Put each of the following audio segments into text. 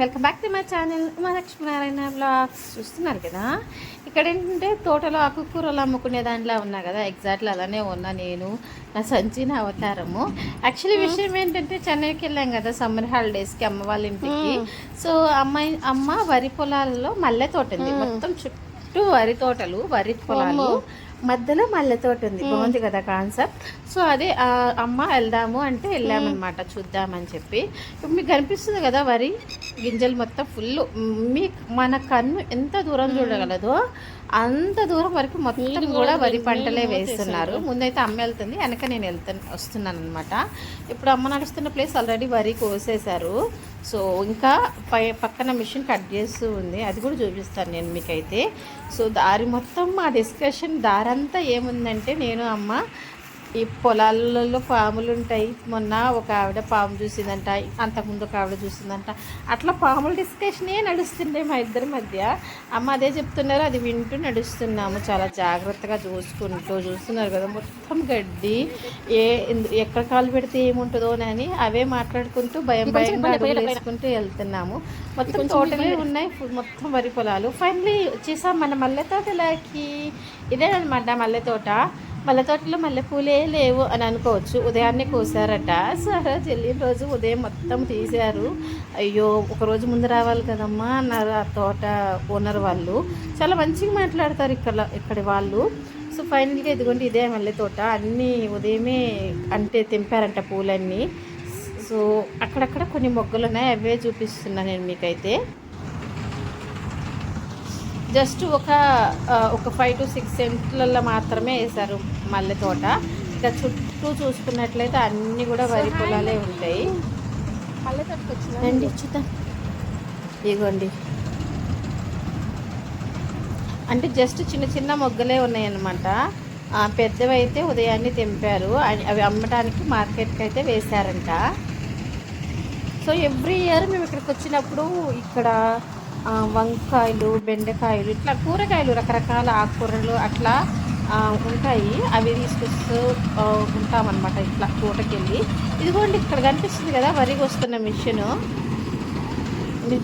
Welcome back to my channel మా Lakshminarayana blogs. చూస్తున్నారు కదా? ఇక్కడ ఏంటంటే తోటలో ఆకుకూరలు అమ్ముకునే దాంట్లో ఉన్నా కదా? ఎగ్జాక్ట్లీ అలానే ఉన్నా నేను నా సంచి నా అవతారము. యాక్చువల్లీ విషయం ఏంటంటే చెన్నైకి వెళ్ళాం కదా సమ్మర్ హాలిడేస్కి అమ్మ వాళ్ళ ఇంటికి. సో అమ్మాయి అమ్మ వరి పొలాలలో మల్లె తోట ఉంది. మొత్తం చుట్టూ వరి తోటలు వరి పొలాలు. మధ్యలో మల్లె తోట ఉంది. బాగుంది కదా కాన్సెప్ట్ సో అదే అమ్మ వెళ్దాము అంటే వెళ్ళామన్నమాట. చూద్దామని చెప్పి. ఇప్పుడు మీకు కనిపిస్తుంది కదా వరి? గింజలు మొత్తం ఫుల్ మీ మన కన్ను ఎంత దూరం చూడగలదో అంత దూరం వరకు మొత్తం కూడా వరి పంటలే వేస్తున్నారు. ముందైతే అమ్మ వెళ్తుంది వెనక నేను వెళ్తాను వస్తున్నాను అనమాట ఇప్పుడు అమ్మ నడుస్తున్న ప్లేస్ ఆల్రెడీ వరి కోసేశారు. సో ఇంకా పై పక్కన మిషన్ కట్ చేస్తూ ఉంది. అది కూడా చూపిస్తాను నేను మీకైతే. సో దారి మొత్తం మా డిస్కషన్ దారంతా ఏముందంటే నేను అమ్మ ఈ పొలాలలో పాములు ఉంటాయి. మొన్న ఒక ఆవిడ పాము చూసిందంట. అంతకుముందు ఒక ఆవిడ చూసిందంట. అట్లా పాముల డిస్కషనే నడుస్తుండే మా ఇద్దరి మధ్య. అమ్మ అదే చెప్తున్నారు. అది వింటూ నడుస్తున్నాము. చాలా జాగ్రత్తగా చూసుకుంటూ చూస్తున్నారు కదా. మొత్తం గడ్డి. ఏ ఎక్కడ కాలు పెడితే ఏముంటుందో అని అవే మాట్లాడుకుంటూ భయం భయంగా వేసుకుంటూ వెళ్తున్నాము. మొత్తం తోటలే ఉన్నాయి. మొత్తం వరి పొలాలు. ఫైనలీ వచ్చేసాం మన మల్లె తోటలోకి ఇదేనమాట మల్లె తోట. మల్లె తోటలో మల్లెపూలే లేవు అని అనుకోవచ్చు. ఉదయాన్నే కోసారట. సో చెల్లిన రోజు రోజు ఉదయం మొత్తం తీశారు. అయ్యో ఒక రోజు ముందు రావాలి కదమ్మా అన్నారు ఆ తోట ఓనర్ వాళ్ళు. చాలా మంచిగా మాట్లాడతారు ఇక్కడ ఇక్కడి వాళ్ళు. సో ఫైనల్గా ఇదిగోండి ఇదే మల్లె తోట. అన్నీ ఉదయమే అంటే తెంపారంట పూలన్నీ. సో అక్కడక్కడ కొన్ని మొగ్గలు ఉన్నాయి అవే చూపిస్తున్నాను నేను మీకైతే. జస్ట్ ఒక ఒక ఫైవ్ టు సిక్స్ సెంట్లలో మాత్రమే వేశారు మల్లె తోట. ఇంకా చుట్టూ చూసుకున్నట్లయితే అన్నీ కూడా వరి పొలాలే ఉంటాయి. తట్టుకొచ్చిన రండి చూద్దాం. ఇదిగోండి. అంటే జస్ట్ చిన్న చిన్న మొగ్గలే ఉన్నాయన్నమాట. ఆ, పెద్దవి అయితే ఉదయాన్నే తెంపారు. అవి అవి అమ్మడానికి మార్కెట్కి అయితే వేశారంట. సో ఎవ్రీ ఇయర్ మేము ఇక్కడికి వచ్చినప్పుడు ఇక్కడ వంకాయలు బెండకాయలు ఇట్లా కూరగాయలు రకరకాల ఆకుకూరలు అట్లా ఉంటాయి. అవి తీసుకొస్తూ ఉంటామన్నమాట ఇట్లా తోటకి వెళ్ళి ఇదిగోండి ఇక్కడ కనిపిస్తుంది కదా వరికి వస్తున్న మిషను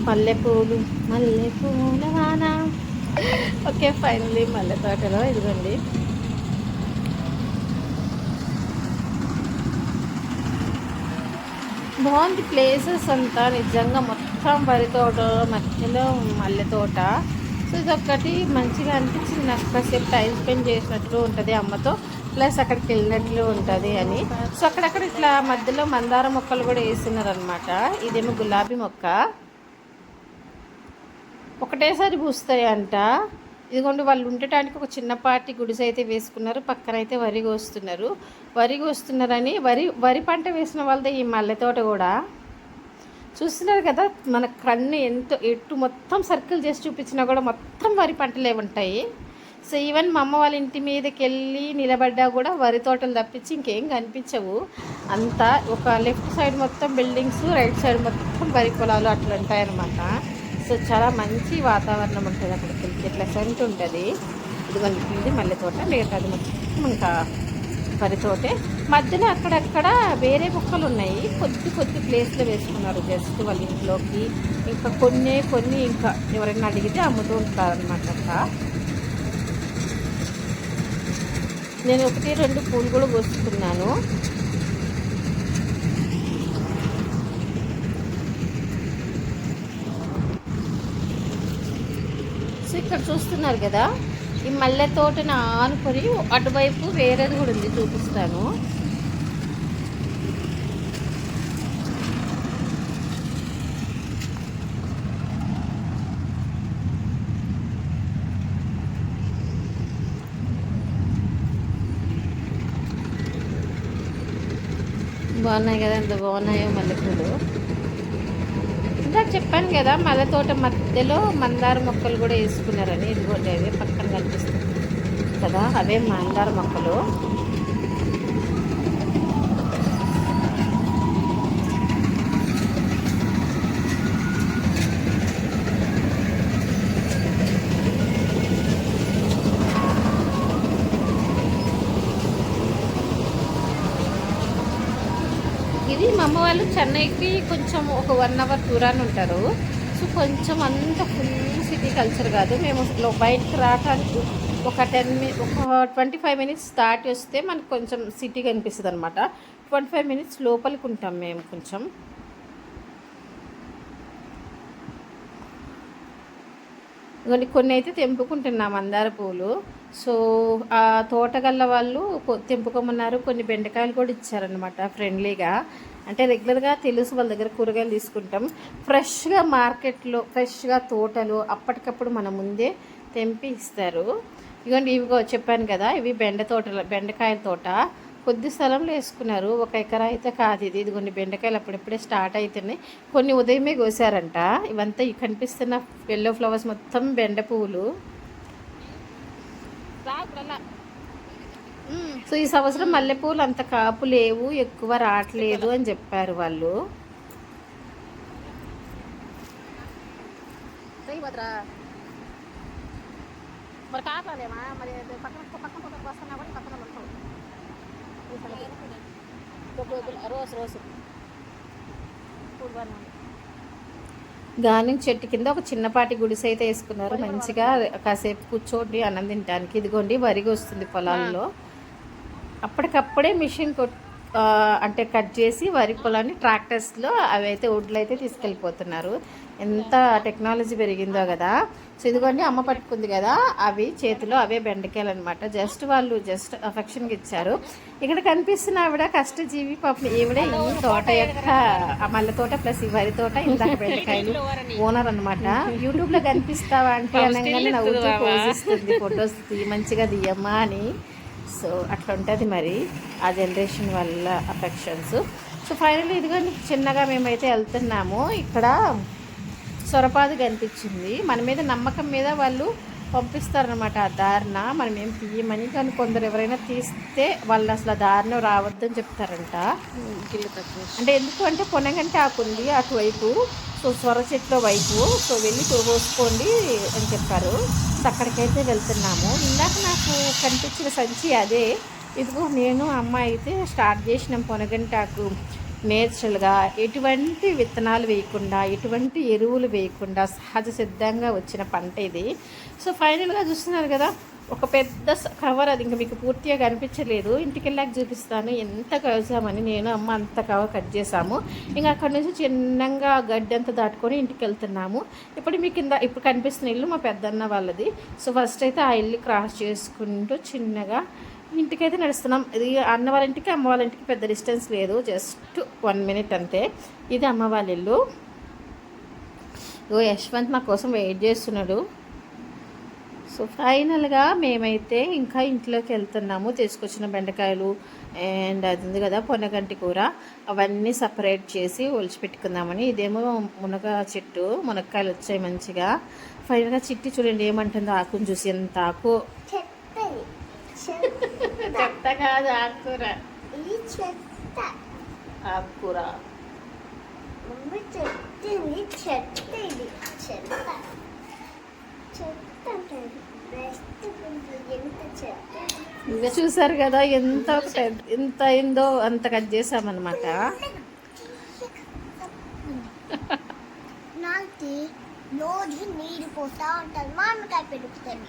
మల్లెపూలు. మల్లెపూల వాన. ఓకే ఫైనలీ మల్లె తోటలో ఇదిగోండి. బాగుంది ప్లేసెస్ అంతా నిజంగా మొత్తం వరి తోట మధ్యలో మల్లె తోట. సో ఇదొక్కటి మంచిగా అనిపించింది నాకు. కాసేపు టైం స్పెండ్ చేసినట్లు ఉంటుంది అమ్మతో. ప్లస్ అక్కడికి వెళ్ళినట్లు ఉంటుంది అని. సో అక్కడక్కడ ఇట్లా మధ్యలో మందార మొక్కలు కూడా వేసినారనమాట ఇదేమో గులాబీ మొక్క. ఒకటేసారి పూస్తాయి అంట ఇదిగోండి వాళ్ళు ఉండటానికి ఒక చిన్నపాటి గుడిసె అయితే వేసుకున్నారు. పక్కన అయితే వరి కోస్తున్నారు. వరి కోస్తున్నారని వరి వరి పంట వేసిన వాళ్ళదే ఈ మల్లె తోట కూడా. చూస్తున్నారు కదా మన కన్ను ఎంతో ఎటు మొత్తం సర్కిల్ చేసి చూపించినా కూడా మొత్తం వరి పంటలే ఉంటాయి. సో ఈవెన్ మా అమ్మ వాళ్ళ ఇంటి మీదకి వెళ్ళి నిలబడ్డా కూడా వరి తోటలు తప్పించి ఇంకేం కనిపించవు. అంతా ఒక లెఫ్ట్ సైడ్ మొత్తం బిల్డింగ్స్ రైట్ సైడ్ మొత్తం వరి పొలాలు అట్లా ఉంటాయన్నమాట. సో చాలా మంచి వాతావరణం ఉంటుంది అక్కడికి ఇట్లా సెంట్ ఉంటుంది. ఇదిగోండి ఇది మల్లె తోట మిగతా అది మొత్తం ఇంకా వరి తోటే. మధ్యలో అక్కడక్కడ వేరే మొక్కలు ఉన్నాయి. కొద్ది కొద్ది ప్లేస్లో వేసుకున్నారు. జస్ట్ వాళ్ళ ఇంట్లోకి ఇంకా కొన్ని కొన్ని ఇంకా ఎవరైనా అడిగితే అమ్ముతూ ఉంటారనమాట అక్క. నేను ఒకటి రెండు పూలు కూడా కోసుకున్నాను. ఇక్కడ చూస్తున్నారు కదా ఈ మల్లె తోటను ఆనుకొని అటువైపు వేరేది కూడా ఉంది చూపిస్తాను. బాగున్నాయి కదా ఎంత బాగున్నాయో మల్లెపూలు. ఇందాక చెప్పాను కదా మల్లె తోట మధ్యలో మందార మొక్కలు కూడా వేసుకున్నారని. ఇదిగోండి అదే పక్కన కనిపిస్తుంది కదా అవే మందార మొక్కలు ఇది మా అమ్మ వాళ్ళు చెన్నైకి కొంచెం ఒక వన్ అవర్ దూరాన్ని ఉంటారు. సో కొంచెం అంత ఫుల్ సిటీ కల్చర్ కాదు. మేము బయటకు రావడానికి ఒక టెన్ ఒక ట్వంటీ ఫైవ్ మినిట్స్ దాటి వస్తే మనకు కొంచెం సిటీ కనిపిస్తుంది అనమాట ట్వంటీ ఫైవ్ మినిట్స్ లోపలికి ఉంటాం మేము కొంచెం. కొన్ని కొన్ని అయితే తెంపుకుంటున్నాం మందార పూలు. సో ఆ తోటగల్ల వాళ్ళు తెంపుకోమన్నారు. కొన్ని బెండకాయలు కూడా ఇచ్చారనమాట ఫ్రెండ్లీగా అంటే రెగ్యులర్గా తెలుసు వాళ్ళ దగ్గర కూరగాయలు తీసుకుంటాం. ఫ్రెష్గా మార్కెట్లో ఫ్రెష్గా తోటలు అప్పటికప్పుడు మన ముందే తెంపి ఇస్తారు. ఇదిగోండి ఇవిగో చెప్పాను కదా ఇవి బెండ తోటలు బెండకాయల తోట. కొద్ది స్థలంలో వేసుకున్నారు. ఒక ఎకరా అయితే కాదు ఇది. ఇదిగోండి బెండకాయలు అప్పుడప్పుడే స్టార్ట్ అవుతున్నాయి కొన్ని ఉదయమే కోసారంట. ఇవంతా ఈ కనిపిస్తున్న ఎల్లో ఫ్లవర్స్ మొత్తం బెండ పువ్వులు. సో ఈ సంవత్సరం మల్లెపూలు అంత కాపు లేవు ఎక్కువ రావట్లేదు అని చెప్పారు వాళ్ళు. మరి కాపాలేమా మరి అది పక్కన పక్కన పక్కన వస్తున్నా కూడా పక్కన పడతావు రోజు రోజు. పూలు బాగానే ఉన్నాయి. గార్డెన్ చెట్టు కింద ఒక చిన్నపాటి గుడిసె అయితే వేసుకున్నారు. మంచిగా కాసేపు కూర్చోండి అన్నం తినడానికి ఇదిగోండి వరిగి వస్తుంది పొలాల్లో అప్పటికప్పుడే మిషన్ అంటే కట్ చేసి వరి పొలాన్ని ట్రాక్టర్స్లో అవి అయితే ఒడ్లు అయితే తీసుకెళ్ళిపోతున్నారు. ఎంత టెక్నాలజీ పెరిగిందో కదా. సో ఇదిగోండి అమ్మ పట్టుకుంది కదా. అవి చేతిలో అవే బెండకాయలు అనమాట జస్ట్ వాళ్ళు జస్ట్ అఫెక్షన్కి ఇచ్చారు. ఇక్కడ కనిపిస్తున్న ఆవిడ కష్టజీవి పాపం. ఈవిడ ఈ తోట యొక్క ఆ మల్లె తోట ప్లస్ ఈ వరి తోట ఇందాక బెండకాయలు ఓనర్ అనమాట యూట్యూబ్లో కనిపిస్తావా అంటే అనగానే నవ్వుతూ పోజిస్తుంది ఫొటోస్ మంచిగా దియమ్మా అని. సో అట్లా ఉంటుంది మరి ఆ జనరేషన్ వల్ల అఫెక్షన్స్ సో ఫైనల్లీ ఇదిగో చిన్నగా మేమైతే వెళ్తున్నాము. ఇక్కడ సొరపాదు కనిపించింది. మన మీద నమ్మకం మీద వాళ్ళు పంపిస్తారనమాట ఆ దారిన. మనం ఏం తీయమని. కానీ కొందరు ఎవరైనా తీస్తే వాళ్ళు అసలు ఆ దారిన రావద్దని చెప్తారంట. అంటే ఎందుకు అంటే పొనగంటే ఆకుంది అటువైపు. సో సొర చెట్ల వైపు. సో వెళ్ళి కోసుకోండి అని చెప్పారు. అక్కడికైతే వెళ్తున్నాము. ఇందాక నాకు కనిపించిన సంచి అదే. ఇదిగో నేను అమ్మ అయితే స్టార్ట్ చేసినాం పొనగంటాకు. నేచురల్గా ఎటువంటి విత్తనాలు వేయకుండా ఎటువంటి ఎరువులు వేయకుండా సహజ సిద్ధంగా వచ్చిన పంట ఇది. సో ఫైనల్గా చూస్తున్నారు కదా ఒక పెద్ద స- కవర్ అది ఇంకా మీకు పూర్తిగా కనిపించలేదు. ఇంటికి వెళ్ళాక చూపిస్తాను. ఎంత కోసామని నేను అమ్మ అంత కవర్ కట్ చేసాము ఇంకా అక్కడ నుంచి చిన్నగా గడ్డి అంతా దాటుకొని ఇంటికి వెళ్తున్నాము. ఇప్పుడు మీకు కింద ఇప్పుడు కనిపిస్తున్న ఇల్లు మా పెద్దన్న వాళ్ళది. సో ఫస్ట్ అయితే ఆ ఇల్లు క్రాస్ చేసుకుంటూ చిన్నగా ఇంటికైతే నడుస్తున్నాం. ఇది అన్న వాళ్ళ ఇంటికి అమ్మ వాళ్ళ ఇంటికి పెద్ద డిస్టెన్స్ లేదు. జస్ట్ వన్ మినిట్ అంతే. ఇది అమ్మ వాళ్ళ ఇల్లు. ఓ యశ్వంత్ మా కోసం వెయిట్ చేస్తున్నాడు. సో ఫైనల్గా మేమైతే ఇంకా ఇంట్లోకి వెళ్తున్నాము. తీసుకొచ్చిన బెండకాయలు అండ్ అది ఉంది కదా పొనగంటి కూర. అవన్నీ సపరేట్ చేసి ఒలిచిపెట్టుకుందామని. ఇదేమో మునగ చెట్టు మునక్కాయలు వచ్చాయి మంచిగా. ఫైనల్గా చిట్టి చూడండి ఏమంటుందో ఆకుని చూసి ఎంత ఆకు. చెత్త కాదు ఆకుకూర. ఇది చెత్త. ఆకుకూర. మమ్మీ చెప్తుంది చెత్త ఇది చెత్త చెత్త అంటది బెస్ట్ ఎంత చెత్త ఇంకా చూసారు కదా ఎంత ఎంత అయిందో అంత కట్ చేసామన్నమాట. నాకు రోజు నీరు పోతా ఉంటుంది మామిడికాయ పెరుగుతుంది.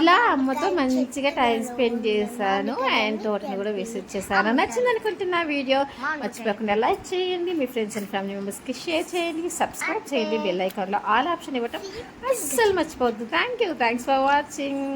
ఇలా అమ్మతో మంచిగా టైం స్పెండ్ చేశాను అండ్ తోటని కూడా విసిట్ చేశాను. నచ్చింది అనుకుంటున్నా వీడియో మర్చిపోకుండా లైక్ చేయండి. మీ ఫ్రెండ్స్ అండ్ ఫ్యామిలీ మెంబర్స్కి షేర్ చేయండి. సబ్స్క్రైబ్ చేయండి. బెల్ ఐకాన్లో ఆల్ ఆప్షన్ ఇవ్వటం అస్సలు మర్చిపోవద్దు. Thank you thanks for watching